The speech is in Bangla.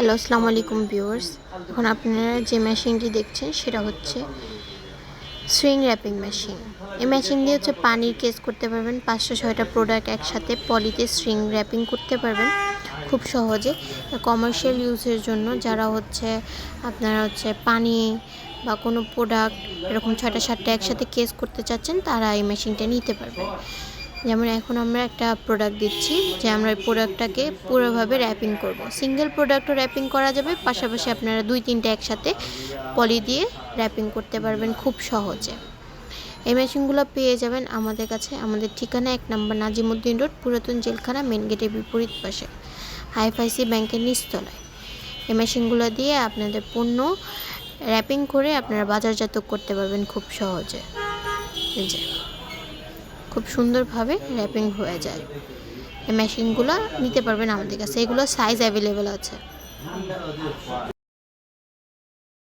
হ্যালো আসসালামু আলাইকুম ভিউয়ার্স এখন আপনারা যে মেশিনটি দেখছেন, সেটা হচ্ছে সুইং র্যাপিং মেশিন এই মেশিন দিয়ে হচ্ছে পানির কেস করতে পারবেন। পাঁচশো ছয়টা প্রোডাক্ট একসাথে পলিতে সুইং র্যাপিং করতে পারবেন। খুব সহজে। কমার্শিয়াল ইউজের জন্য যারা হচ্ছে, আপনারা হচ্ছে পানি বা কোনো প্রোডাক্ট এরকম ছয়টা সাতটা একসাথে কেস করতে চাচ্ছেন, তারা এই মেশিনটা নিতে পারবেন। যেমন এখন আমরা একটা প্রোডাক্ট দিচ্ছি যে আমরা এই প্রোডাক্টটাকে পুরোভাবে র্যাপিং করব। সিঙ্গেল প্রোডাক্টও র্যাপিং করা যাবে, পাশাপাশি আপনারা দুই তিনটে একসাথে পলি দিয়ে র্যাপিং করতে পারবেন খুব সহজে। এই মেশিনগুলো পেয়ে যাবেন আমাদের কাছে, আমাদের ঠিকানা এক নম্বর নাজিমুদ্দিন রোড, পুরাতন জেলখানা মেন গেটের বিপরীত পাশে, হাইফাইসি ব্যাংকের নিচতলায়। এই মেশিনগুলো দিয়ে আপনাদের পণ্য র্যাপিং করে আপনারা বাজারজাত করতে পারবেন খুব সহজে। এই খুব সুন্দরভাবে র্যাপিং হয়ে যায়। এই মেশিনগুলো নিতে পারবেন আমাদের কাছে। এগুলো সাইজ অ্যাভেলেবেল আছে।